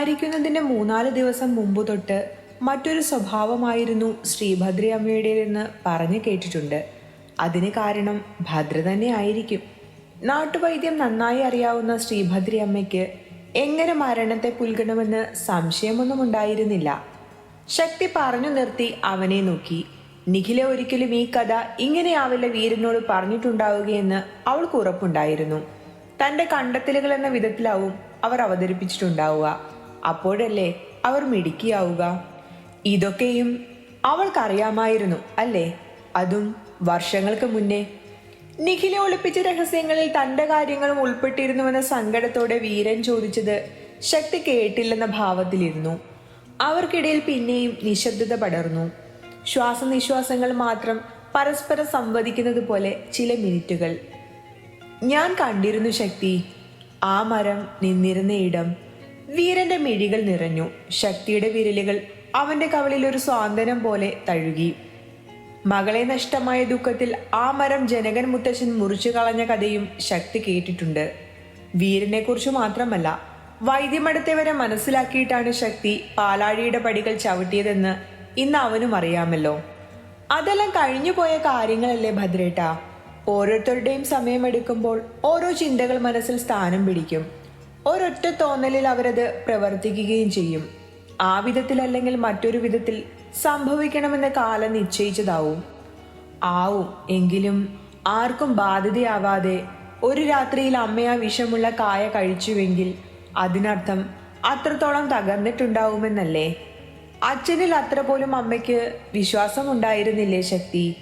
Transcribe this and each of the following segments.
മരിക്കുന്നതിന്റെ മൂന്നാൽ ദിവസം മുമ്പ് തൊട്ട് മറ്റൊരു സ്വഭാവമായിരുന്നു ശ്രീഭദ്രി അമ്മയുടേതെന്ന് പറഞ്ഞു കേട്ടിട്ടുണ്ട്. അതിന് കാരണം ഭദ്ര തന്നെ ആയിരിക്കും. നാട്ടുവൈദ്യം നന്നായി അറിയാവുന്ന ശ്രീഭദ്രി അമ്മയ്ക്ക് എങ്ങനെ മരണത്തെ പുൽകണമെന്ന് സംശയമൊന്നും ഉണ്ടായിരുന്നില്ല. ശക്തി പറഞ്ഞു നിർത്തി അവനെ നോക്കി. നിഖില ഒരിക്കലും ഈ കഥ ഇങ്ങനെയാവില്ല വീരനോട് പറഞ്ഞിട്ടുണ്ടാവുകയെന്ന് അവൾക്ക് ഉറപ്പുണ്ടായിരുന്നു. തന്റെ കണ്ടെത്തലുകൾ എന്ന വിധത്തിലാവും അവർ അവതരിപ്പിച്ചിട്ടുണ്ടാവുക. അപ്പോഴല്ലേ അവർ മിടുക്കിയാവുക? ഇതൊക്കെയും അവൾക്കറിയാമായിരുന്നു അല്ലേ? അതും വർഷങ്ങൾക്ക് മുന്നേ. നിഖിലെ ഒളിപ്പിച്ച രഹസ്യങ്ങളിൽ തന്റെ കാര്യങ്ങളും ഉൾപ്പെട്ടിരുന്നുവെന്ന സങ്കടത്തോടെ വീരൻ ചോദിച്ചത് ശക്തി കേട്ടില്ലെന്ന ഭാവത്തിലിരുന്നു. അവർക്കിടയിൽ പിന്നെയും നിശബ്ദത പടർന്നു. ശ്വാസനിശ്വാസങ്ങൾ മാത്രം പരസ്പരം സംവദിക്കുന്നത് പോലെ ചില മിനിറ്റുകൾ. ഞാൻ കണ്ടിരുന്നു ശക്തി. ആ മരം നിന്നിരുന്ന ഇടം. വീരന്റെ മിഴികൾ നിറഞ്ഞു. ശക്തിയുടെ വിരലുകൾ അവന്റെ കവളിൽ ഒരു സ്വാന്തനം പോലെ തഴുകി. മകളെ നഷ്ടമായ ദുഃഖത്തിൽ ആ മരം ജനകൻ മുത്തശ്ശൻ മുറിച്ചു കളഞ്ഞ കഥയും ശക്തി കേട്ടിട്ടുണ്ട്. വീരനെക്കുറിച്ച് മാത്രമല്ല വൈദ്യമടുത്തവരെ വരെ മനസ്സിലാക്കിയിട്ടാണ് ശക്തി പാലാഴിയുടെ പടികൾ ചവിട്ടിയതെന്ന് ഇന്ന് അവനും അറിയാമല്ലോ. അതെല്ലാം കഴിഞ്ഞുപോയ കാര്യങ്ങളല്ലേ ഭദ്രേട്ട. ഓരോരുത്തരുടെയും സമയമെടുക്കുമ്പോൾ ഓരോ ചിന്തകൾ മനസ്സിൽ സ്ഥാനം പിടിക്കും. ഒരൊറ്റ തോന്നലിൽ അവരത് പ്രവർത്തിക്കുകയും ചെയ്യും. ആ വിധത്തിൽ അല്ലെങ്കിൽ മറ്റൊരു വിധത്തിൽ സംഭവിക്കണമെന്ന് കാലം നിശ്ചയിച്ചതാവും. ആവും എങ്കിലും ആർക്കും ബാധ്യതയാവാതെ ഒരു രാത്രിയിൽ അമ്മ ആ വിഷമുള്ള കായ കഴിച്ചുവെങ്കിൽ അതിനർത്ഥം അത്രത്തോളം തകർന്നിട്ടുണ്ടാവുമെന്നല്ലേ? അച്ഛനിൽ അത്ര പോലും അമ്മയ്ക്ക് വിശ്വാസം ഉണ്ടായിരുന്നില്ലേ ശക്തി?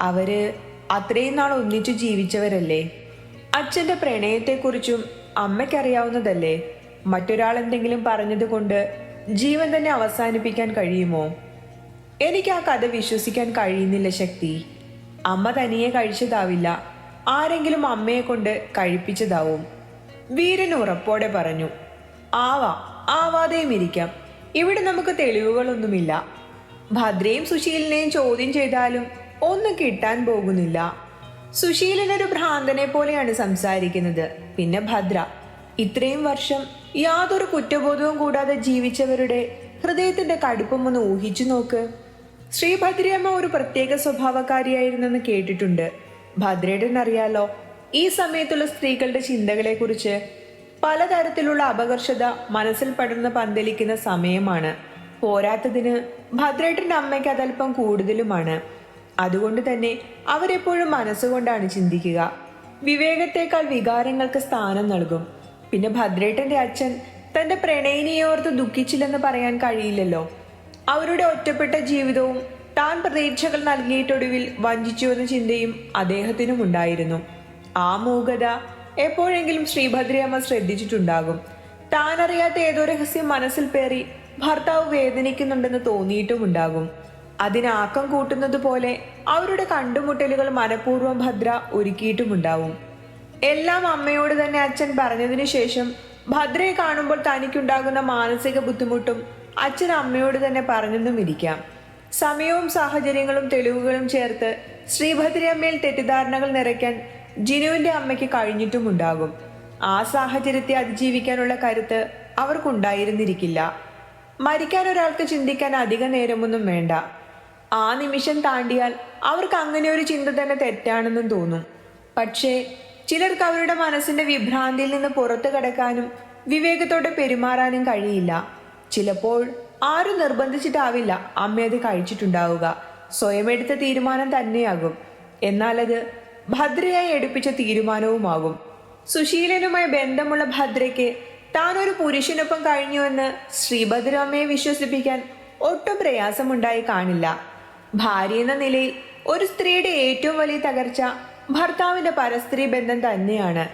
അവർ അത്രയും നാൾ ഒന്നിച്ചു ജീവിച്ചവരല്ലേ? അച്ഛന്റെ പ്രണയത്തെക്കുറിച്ചും അമ്മയ്ക്കറിയാവുന്നതല്ലേ? മറ്റൊരാൾ എന്തെങ്കിലും പറഞ്ഞതുകൊണ്ട് ജീവൻ തന്നെ അവസാനിപ്പിക്കാൻ കഴിയുമോ? എനിക്ക് ആ കഥ വിശ്വസിക്കാൻ കഴിയുന്നില്ല ശക്തി. അമ്മ തനിയെ കഴിച്ചതാവില്ല. ആരെങ്കിലും അമ്മയെ കൊണ്ട് കഴിപ്പിച്ചതാവും. വീരൻ ഉറപ്പോടെ പറഞ്ഞു ആവാം ആവാതെയും ഇരിക്കാം. ഇവിടെ നമുക്ക് തെളിവുകളൊന്നുമില്ല. ഭദ്രയും സുശീലിനെയും ചോദ്യം ചെയ്താലും ഒന്നും കിട്ടാൻ പോകുന്നില്ല. സുശീലൻ ഒരു ഭ്രാന്തനെ പോലെയാണ് സംസാരിക്കുന്നത്. പിന്നെ ഭദ്ര. ഇത്രയും വർഷം യാതൊരു കുറ്റബോധവും കൂടാതെ ജീവിച്ചവരുടെ ഹൃദയത്തിന്റെ കടുപ്പം ഒന്ന് ഊഹിച്ചു നോക്ക്. ശ്രീഭദ്രയമ്മ ഒരു പ്രത്യേക സ്വഭാവക്കാരിയായിരുന്നെന്ന് കേട്ടിട്ടുണ്ട്. ഭദ്രേട്ടൻ അറിയാലോ ഈ സമയത്തുള്ള സ്ത്രീകളുടെ ചിന്തകളെക്കുറിച്ച് പലതരത്തിലുള്ള അപകർഷത മനസ്സിൽ പടർന്ന് പന്തലിക്കുന്ന സമയമാണ്. പോരാത്തതിന് ഭദ്രേട്ടന്റെ അമ്മയ്ക്ക് അതല്പം കൂടുതലുമാണ്. അതുകൊണ്ട് തന്നെ അവരെപ്പോഴും മനസ്സുകൊണ്ടാണ് ചിന്തിക്കുക. വിവേകത്തേക്കാൾ വികാരങ്ങൾക്ക് സ്ഥാനം നൽകും. പിന്നെ ഭദ്രേട്ടന്റെ അച്ഛൻ തന്റെ പ്രണയിനിയോർത്ത് ദുഃഖിച്ചില്ലെന്ന് പറയാൻ കഴിയില്ലല്ലോ. അവരുടെ ഒറ്റപ്പെട്ട ജീവിതവും താൻ പ്രതീക്ഷകൾ നൽകിയിട്ടൊടുവിൽ വഞ്ചിച്ചുവെന്ന ചിന്തയും അദ്ദേഹത്തിനും ഉണ്ടായിരുന്നു. ആ മൂകത എപ്പോഴെങ്കിലും ശ്രീഭദ്രയമ്മ ശ്രദ്ധിച്ചിട്ടുണ്ടാകും. താനറിയാത്ത ഏതോ രഹസ്യം മനസ്സിൽ പേറി ഭർത്താവ് വേദനിക്കുന്നുണ്ടെന്ന് തോന്നിയിട്ടുമുണ്ടാകും. അതിനാക്കം കൂട്ടുന്നത് പോലെ അവരുടെ കണ്ടുമുട്ടലുകൾ മനഃപൂർവം ഭദ്ര ഒരുക്കിയിട്ടുമുണ്ടാവും. എല്ലാം അമ്മയോട് തന്നെ അച്ഛൻ പറഞ്ഞതിനു ശേഷം ഭദ്രയെ കാണുമ്പോൾ തനിക്കുണ്ടാകുന്ന മാനസിക ബുദ്ധിമുട്ടും അച്ഛൻ അമ്മയോട് തന്നെ പറഞ്ഞെന്നും ഇരിക്കാം. സമയവും സാഹചര്യങ്ങളും തെളിവുകളും ചേർത്ത് ശ്രീഭദ്രയമ്മയിൽ തെറ്റിദ്ധാരണകൾ നിറയ്ക്കാൻ ജിനുവിന്റെ അമ്മയ്ക്ക് കഴിഞ്ഞിട്ടുമുണ്ടാകും. ആ സാഹചര്യത്തെ അതിജീവിക്കാനുള്ള കരുത്ത് അവർക്കുണ്ടായിരുന്നിരിക്കില്ല. മരിക്കാൻ ഒരാൾക്ക് ചിന്തിക്കാൻ അധിക നേരമൊന്നും വേണ്ട. ആ നിമിഷം താണ്ടിയാൽ അവർക്ക് അങ്ങനെ ഒരു ചിന്ത തന്നെ തെറ്റാണെന്നും തോന്നും. പക്ഷേ ചിലർക്ക് അവരുടെ മനസ്സിന്റെ വിഭ്രാന്തിയിൽ നിന്ന് പുറത്തു കടക്കാനും വിവേകത്തോടെ പെരുമാറാനും കഴിയില്ല. ചിലപ്പോൾ ആരും നിർബന്ധിച്ചിട്ടാവില്ല അമ്മ അത് കഴിച്ചിട്ടുണ്ടാവുക. സ്വയം എടുത്ത തീരുമാനം തന്നെയാകും. എന്നാൽ അത് ഭദ്രയായി എടുപ്പിച്ച തീരുമാനവുമാകും. സുശീലനുമായി ബന്ധമുള്ള ഭദ്രയ്ക്ക് ഒരു പുരുഷനൊപ്പം കഴിഞ്ഞുവെന്ന് ശ്രീഭദ്രമ്മയെ വിശ്വസിപ്പിക്കാൻ ഒട്ടും പ്രയാസമുണ്ടായി കാണില്ല. ഭാര്യ എന്ന നിലയിൽ ഒരു സ്ത്രീയുടെ ഏറ്റവും വലിയ തകർച്ച ഭർത്താവിന്റെ പരസ്ത്രീ ബന്ധം തന്നെയാണ്.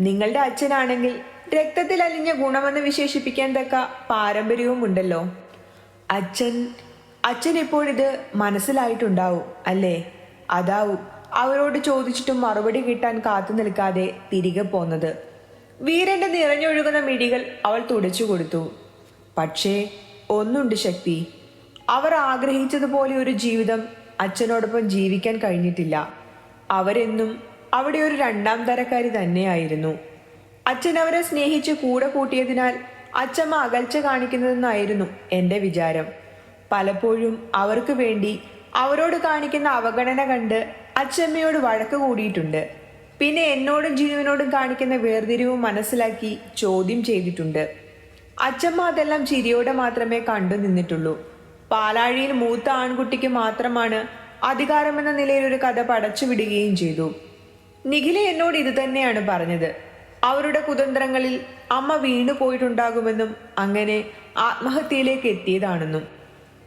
നിങ്ങളുടെ അച്ഛനാണെങ്കിൽ രക്തത്തിൽ അലിഞ്ഞ ഗുണമെന്ന് വിശേഷിപ്പിക്കാൻ തക്ക പാരമ്പര്യവും ഉണ്ടല്ലോ അച്ഛൻ അച്ഛൻ ഇപ്പോഴിത് മനസ്സിലായിട്ടുണ്ടാവും അല്ലേ? അതാവും അവരോട് ചോദിച്ചിട്ടും മറുപടി കിട്ടാൻ കാത്തു നിൽക്കാതെ തിരികെ പോന്നത്. വീരന്റെ നിറഞ്ഞൊഴുകുന്ന മിടികൾ അവൾ തുടച്ചു കൊടുത്തു. പക്ഷേ ഒന്നുണ്ട് ശക്തി. അവർ ആഗ്രഹിച്ചതുപോലെ ഒരു ജീവിതം അച്ഛനോടൊപ്പം ജീവിക്കാൻ കഴിഞ്ഞിട്ടില്ല. അവരെന്നും അവിടെ ഒരു രണ്ടാം തരക്കാരി തന്നെയായിരുന്നു. അച്ഛൻ അവരെ സ്നേഹിച്ച് കൂടെ കൂട്ടിയതിനാൽ അച്ഛമ്മ അകൽച്ച കാണിക്കുന്നതെന്നായിരുന്നു എന്റെ വിചാരം. പലപ്പോഴും അവർക്ക് വേണ്ടി അവരോട് കാണിക്കുന്ന അവഗണന കണ്ട് അച്ഛമ്മയോട് വഴക്ക് കൂടിയിട്ടുണ്ട്. പിന്നെ എന്നോടും ജീവനോടും കാണിക്കുന്ന വേർതിരിവും മനസ്സിലാക്കി ചോദ്യം ചെയ്തിട്ടുണ്ട്. അച്ഛമ്മ അതെല്ലാം ചിരിയോടെ മാത്രമേ കണ്ടു നിന്നിട്ടുള്ളൂ. പാലാഴിയിൽ മൂത്ത ആൺകുട്ടിക്ക് മാത്രമാണ് അധികാരമെന്ന നിലയിൽ ഒരു കഥ പടച്ചു വിടുകയും ചെയ്തു. നിഖില എന്നോട് ഇത് തന്നെയാണ് പറഞ്ഞത്. അവരുടെ കുതന്ത്രങ്ങളിൽ അമ്മ വീണു പോയിട്ടുണ്ടാകുമെന്നും അങ്ങനെ ആത്മഹത്യയിലേക്ക് എത്തിയതാണെന്നും.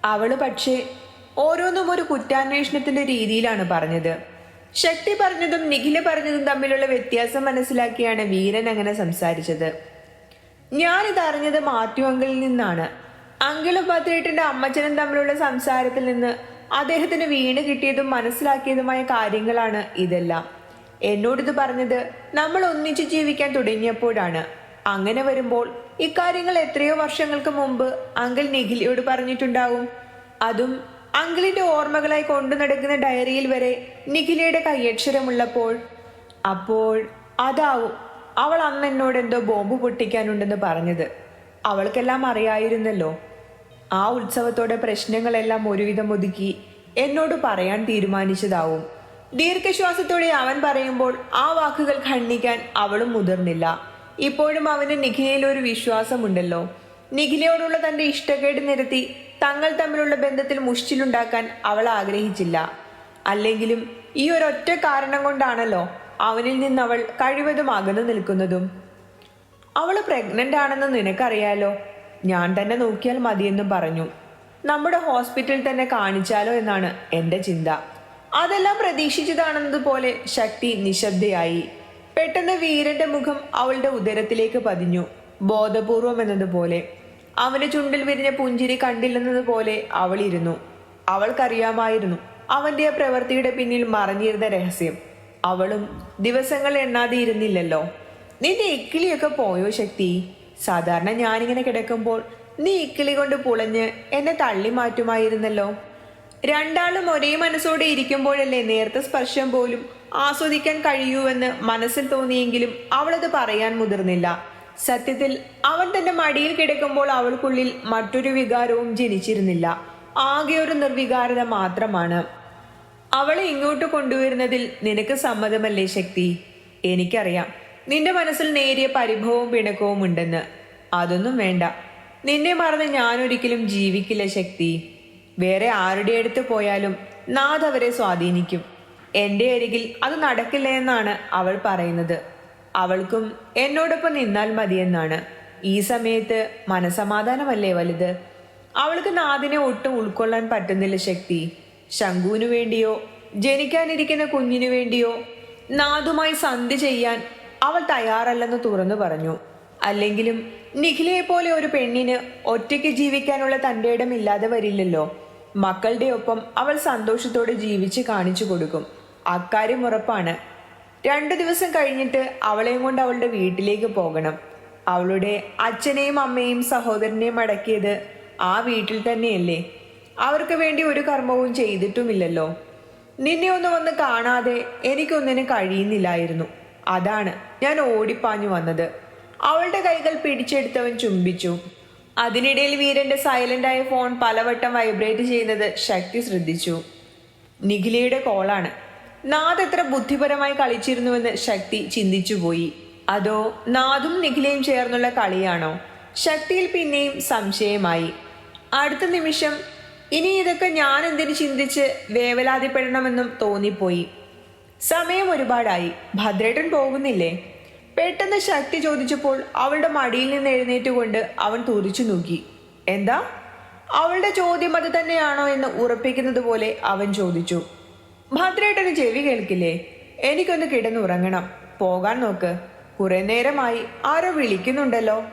അവൾ പക്ഷേ ഓരോന്നും ഒരു കുറ്റാന്വേഷണത്തിന്റെ രീതിയിലാണ് പറഞ്ഞത്. ശക്തി പറഞ്ഞതും നിഖില പറഞ്ഞതും തമ്മിലുള്ള വ്യത്യാസം മനസ്സിലാക്കിയാണ് വീരൻ അങ്ങനെ സംസാരിച്ചത്. ഞാനിത് അറിഞ്ഞത് മാത്യു അങ്കിളിൽ നിന്നാണ്. അങ്കിളും ഭദ്രേട്ടന്റെ അമ്മച്ചനും തമ്മിലുള്ള സംസാരത്തിൽ നിന്ന് അദ്ദേഹത്തിന് വീണ് കിട്ടിയതും മനസ്സിലാക്കിയതുമായ കാര്യങ്ങളാണ് ഇതെല്ലാം. എന്നോടിത് പറഞ്ഞത് നമ്മൾ ഒന്നിച്ചു ജീവിക്കാൻ തുടങ്ങിയപ്പോഴാണ്. അങ്ങനെ വരുമ്പോൾ ഇക്കാര്യങ്ങൾ എത്രയോ വർഷങ്ങൾക്ക് മുമ്പ് അങ്കിൾ നിഖിലിയോട് പറഞ്ഞിട്ടുണ്ടാവും. അതും അങ്കിളിന്റെ ഓർമ്മകളായി കൊണ്ടു നടക്കുന്ന ഡയറിയിൽ വരെ നിഖിലയുടെ കയ്യക്ഷരമുള്ളപ്പോൾ അപ്പോൾ അതാവും അവൾ അന്ന് എന്നോട് എന്തോ ബോംബ് പൊട്ടിക്കാനുണ്ടെന്ന് പറഞ്ഞത്. അവൾക്കെല്ലാം അറിയായിരുന്നല്ലോ. ആ ഉത്സവത്തോടെ പ്രശ്നങ്ങളെല്ലാം ഒരുവിധം ഒതുക്കി എന്നോട് പറയാൻ തീരുമാനിച്ചതാവും. ദീർഘശ്വാസത്തോടെ അവൻ പറയുമ്പോൾ ആ വാക്കുകൾ ഖണ്ഡിക്കാൻ അവളും മുതിർന്നില്ല. ഇപ്പോഴും അവന് നിഖിലയിൽ ഒരു വിശ്വാസമുണ്ടല്ലോ. നിഖിലയോടുള്ള തന്റെ ഇഷ്ടക്കേട് നിരത്തി തങ്ങൾ തമ്മിലുള്ള ബന്ധത്തിൽ മുഷ്ടിലുണ്ടാക്കാൻ അവൾ ആഗ്രഹിച്ചില്ല. അല്ലെങ്കിലും ഈ ഒരൊറ്റ കാരണം കൊണ്ടാണല്ലോ അവനിൽ നിന്ന് അവൾ കഴിവതും അകന്നു നിൽക്കുന്നതും. അവൾ പ്രഗ്നന്റ് ആണെന്ന് നിനക്കറിയാലോ? ഞാൻ തന്നെ നോക്കിയാൽ മതിയെന്നും പറഞ്ഞു. നമ്മുടെ ഹോസ്പിറ്റലിൽ തന്നെ കാണിച്ചാലോ എന്നാണ് എന്റെ ചിന്ത. അതെല്ലാം പ്രതീക്ഷിച്ചതാണെന്നതുപോലെ ശക്തി നിശബ്ദയായി. പെട്ടെന്ന് വീരന്റെ മുഖം അവളുടെ ഉദരത്തിലേക്ക് പതിഞ്ഞു. ബോധപൂർവം എന്നതുപോലെ. അവന് ചുണ്ടിൽ വിരിഞ്ഞ പുഞ്ചിരി കണ്ടില്ലെന്നതുപോലെ അവൾ ഇരുന്നു അവൾക്കറിയാമായിരുന്നു അവന്റെ പ്രവൃത്തിയുടെ പിന്നിൽ മറഞ്ഞിരുന്ന രഹസ്യം. അവളും ദിവസങ്ങൾ എണ്ണാതെ ഇരുന്നില്ലല്ലോ. നിന്റെ ഇക്കിളിയൊക്കെ പോയോ ശക്തി? സാധാരണ ഞാനിങ്ങനെ കിടക്കുമ്പോൾ നീ ഇക്കിളി കൊണ്ട് പുളഞ്ഞ് എന്നെ തള്ളി മാറ്റുമായിരുന്നല്ലോ രണ്ടാളും ഒരേ മനസ്സോടെ ഇരിക്കുമ്പോഴല്ലേ നേരത്തെ സ്പർശം പോലും ആസ്വദിക്കാൻ കഴിയൂവെന്ന് മനസ്സിൽ തോന്നിയെങ്കിലും അവളത് പറയാൻ മുതിർന്നില്ല. സത്യത്തിൽ അവൻ തന്റെ മടിയിൽ കിടക്കുമ്പോൾ അവൾക്കുള്ളിൽ മറ്റൊരു വികാരവും ജനിച്ചിരുന്നില്ല. ആകെ ഒരു നിർവികാരത മാത്രമാണ്. അവളെ ഇങ്ങോട്ട് കൊണ്ടുവരുന്നതിൽ നിനക്ക് സമ്മതമല്ലേ ശക്തി? എനിക്കറിയാം. നിന്റെ മനസ്സിൽ നേരിയ പരിഭവവും പിണക്കവും ഉണ്ടെന്ന്. അതൊന്നും വേണ്ട. നിന്നെ മറന്ന് ഞാനൊരിക്കലും ജീവിക്കില്ല ശക്തി. വേറെ ആരുടെ അടുത്ത് പോയാലും നാഥ് അവരെ സ്വാധീനിക്കും. എന്റെ അരികിൽ അത് നടക്കില്ല എന്നാണ് അവൾ പറയുന്നത്. അവൾക്കും എന്നോടൊപ്പം നിന്നാൽ മതിയെന്നാണ്. ഈ സമയത്ത് മനസമാധാനമല്ലേ വലുത്? അവൾക്ക് നാദിനെ ഒട്ടും ഉൾക്കൊള്ളാൻ പറ്റുന്നില്ല ശക്തി. ശംഖുവിനു വേണ്ടിയോ ജനിക്കാനിരിക്കുന്ന കുഞ്ഞിനു വേണ്ടിയോ നാദുമായി സന്ധി ചെയ്യാൻ അവൾ തയ്യാറല്ലെന്ന് തുറന്നു പറഞ്ഞു. അല്ലെങ്കിലും നിഖിലയെ പോലെ ഒരു പെണ്ണിന് ഒറ്റയ്ക്ക് ജീവിക്കാനുള്ള തന്റെ ഇടമില്ലാതെ വരില്ലല്ലോ. മക്കളുടെ ഒപ്പം അവൾ സന്തോഷത്തോടെ ജീവിച്ച് കാണിച്ചു കൊടുക്കും. അക്കാര്യം ഉറപ്പാണ്. രണ്ടു ദിവസം കഴിഞ്ഞിട്ട് അവളെയും കൊണ്ട് അവളുടെ വീട്ടിലേക്ക് പോകണം. അവളുടെ അച്ഛനെയും അമ്മയും സഹോദരനെയും അടക്കിയത് ആ വീട്ടിൽ തന്നെയല്ലേ. അവർക്ക് വേണ്ടി ഒരു കർമ്മവും ചെയ്തിട്ടുമില്ലല്ലോ. നിന്നെ ഒന്ന് വന്ന് കാണാതെ എനിക്കൊന്നിനും കഴിയുന്നില്ലായിരുന്നു. അതാണ് ഞാൻ ഓടിപ്പാഞ്ഞു വന്നത്. അവളുടെ കൈകൾ പിടിച്ചെടുത്തവൻ ചുംബിച്ചു. അതിനിടയിൽ വീരന്റെ സൈലന്റായ ഫോൺ പലവട്ടം വൈബ്രേറ്റ് ചെയ്യുന്നത് ശക്തി ശ്രദ്ധിച്ചു. നിഖിലയുടെ കോളാണ് നാദ് എത്ര ബുദ്ധിപരമായി കളിച്ചിരുന്നുവെന്ന് ശക്തി ചിന്തിച്ചുപോയി അതോ നാദും നിഖിലയും ചേർന്നുള്ള കളിയാണോ? ശക്തിയിൽ പിന്നെയും സംശയമായി. അടുത്ത നിമിഷം ഇനി ഇതൊക്കെ ഞാൻ എന്തിനു ചിന്തിച്ച് വേവലാതിപ്പെടണമെന്നും തോന്നിപ്പോയി. സമയം ഒരുപാടായി. ഭദ്രേട്ടൻ പോകുന്നില്ലേ? പെട്ടെന്ന് ശക്തി ചോദിച്ചപ്പോൾ അവളുടെ മടിയിൽ നിന്ന് എഴുന്നേറ്റുകൊണ്ട് അവൻ തുറിച്ചു നോക്കി. എന്താ? അവളുടെ ചോദ്യം അത് തന്നെയാണോ എന്ന് ഉറപ്പിക്കുന്നത് പോലെ അവൻ ചോദിച്ചു. ഭദ്രേട്ടന് ചെവി കേൾക്കില്ലേ? എനിക്കൊന്ന് കിടന്നുറങ്ങണം. പോകാൻ നോക്ക്. കുറെ നേരമായി ആരോ വിളിക്കുന്നുണ്ടല്ലോ.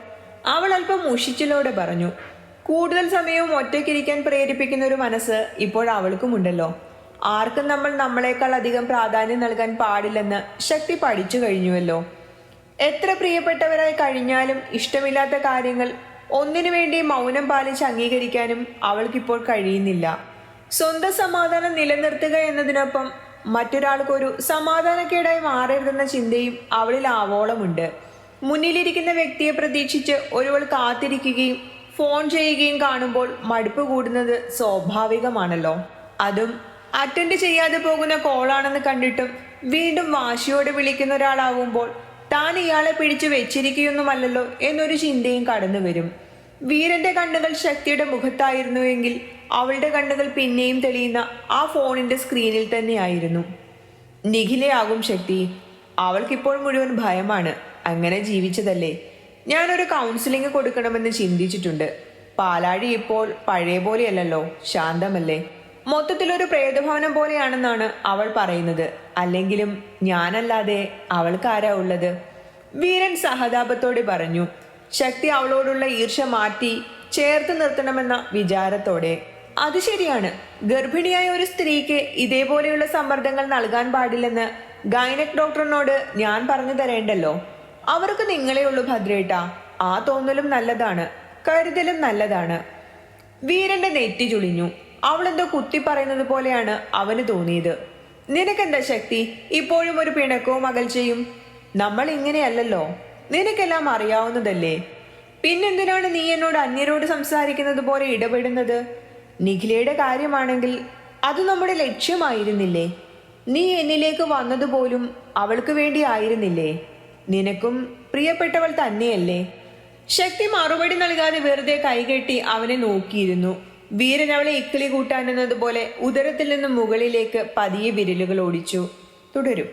അവൾ അല്പം മുഷിച്ചിലോടെ പറഞ്ഞു. കൂടുതൽ സമയവും ഒറ്റയ്ക്കിരിക്കാൻ പ്രേരിപ്പിക്കുന്ന ഒരു മനസ്സ് ഇപ്പോൾ അവൾക്കുമുണ്ടല്ലോ. ആർക്കും നമ്മൾ നമ്മളെക്കാൾ അധികം പ്രാധാന്യം നൽകാൻ പാടില്ലെന്ന് ശക്തി പഠിച്ചു കഴിഞ്ഞുവല്ലോ. എത്ര പ്രിയപ്പെട്ടവരായി കഴിഞ്ഞാലും ഇഷ്ടമില്ലാത്ത കാര്യങ്ങൾ ഒന്നിനു വേണ്ടി മൗനം പാലിച്ച് അംഗീകരിക്കാനും അവൾക്കിപ്പോൾ കഴിയുന്നില്ല. സ്വന്തം സമാധാനം നിലനിർത്തുക എന്നതിനൊപ്പം മറ്റൊരാൾക്കൊരു സമാധാനക്കേടായി മാറരുതെന്ന ചിന്തയും അവളിൽ ആവോളമുണ്ട്. മുന്നിലിരിക്കുന്ന വ്യക്തിയെ പ്രതീക്ഷിച്ച് ഒരുവൾ കാത്തിരിക്കുകയും ഫോൺ ചെയ്യുകയും കാണുമ്പോൾ മടുപ്പ് കൂടുന്നത് സ്വാഭാവികമാണല്ലോ. അതും അറ്റൻഡ് ചെയ്യാതെ പോകുന്ന കോളാണെന്ന് കണ്ടിട്ടും വീണ്ടും വാശിയോട് വിളിക്കുന്ന ഒരാളാവുമ്പോൾ താൻ ഇയാളെ പിടിച്ചു വെച്ചിരിക്കുകയൊന്നുമല്ലല്ലോ എന്നൊരു ചിന്തയും കടന്നു വരും. വീരന്റെ കണ്ണുകൾ ശക്തിയുടെ മുഖത്തായിരുന്നുവെങ്കിൽ അവളുടെ കണ്ണുകൾ പിന്നെയും തെളിയുന്ന ആ ഫോണിന്റെ സ്ക്രീനിൽ തന്നെയായിരുന്നു. നിഖിലയാകും ശക്തി. അവൾക്കിപ്പോൾ മുഴുവൻ ഭയമാണ്. അങ്ങനെ ജീവിച്ചതല്ലേ? ഞാനൊരു കൗൺസിലിംഗ് കൊടുക്കണമെന്ന് ചിന്തിച്ചിട്ടുണ്ട്. പാലാഴി ഇപ്പോൾ പഴയ പോലെയല്ലല്ലോ ശാന്തമല്ലേ? മൊത്തത്തിലൊരു പ്രേതഭവനം പോലെയാണെന്നാണ് അവൾ പറയുന്നത്. അല്ലെങ്കിലും ഞാനല്ലാതെ അവൾക്കാരാ ഉള്ളത്? വീരൻ സഹതാപത്തോടെ പറഞ്ഞു ശക്തി അവളോടുള്ള ഈർഷ മാറ്റി ചേർത്ത് നിർത്തണമെന്ന വിചാരത്തോടെ. അത് ശരിയാണ്. ഗർഭിണിയായ ഒരു സ്ത്രീക്ക് ഇതേപോലെയുള്ള സമ്മർദ്ദങ്ങൾ നൽകാൻ പാടില്ലെന്ന് ഗൈനക് ഡോക്ടറിനോട് ഞാൻ പറഞ്ഞു തരേണ്ടല്ലോ. അവർക്ക് നിങ്ങളെ ഉള്ളു ഭദ്രേട്ട. ആ തോന്നലും നല്ലതാണ്. കരുതലും നല്ലതാണ്. വീരന്റെ നെറ്റി ചുളിഞ്ഞു. അവളെന്തോ കുത്തി പറയുന്നത് പോലെയാണ് അവന് തോന്നിയത്. നിനക്കെന്താ ശക്തി? ഇപ്പോഴും ഒരു പിണക്കവും അകൽച്ചയും? നമ്മൾ ഇങ്ങനെയല്ലല്ലോ. നിനക്കെല്ലാം അറിയാവുന്നതല്ലേ. പിന്നെന്തിനാണ് നീ എന്നോട് അന്യരോട് സംസാരിക്കുന്നത് പോലെ ഇടപെടുന്നത്? നിഖിലയുടെ കാര്യമാണെങ്കിൽ അത് നമ്മുടെ ലക്ഷ്യമായിരുന്നില്ലേ? നീ എന്നിലേക്ക് വന്നതുപോലും അവൾക്ക് വേണ്ടി ആയിരുന്നില്ലേ? നിനക്കും പ്രിയപ്പെട്ടവൾ തന്നെയല്ലേ. ശക്തി മറുപടി നൽകാതെ വെറുതെ കൈകെട്ടി അവനെ നോക്കിയിരുന്നു. വീരൻ അവളെ ഇക്കിളി കൂട്ടാനെന്നതുപോലെ ഉദരത്തിൽ നിന്നും മുകളിലേക്ക് പതിയെ വിരലുകൾ ഓടിച്ചു. തുടരും.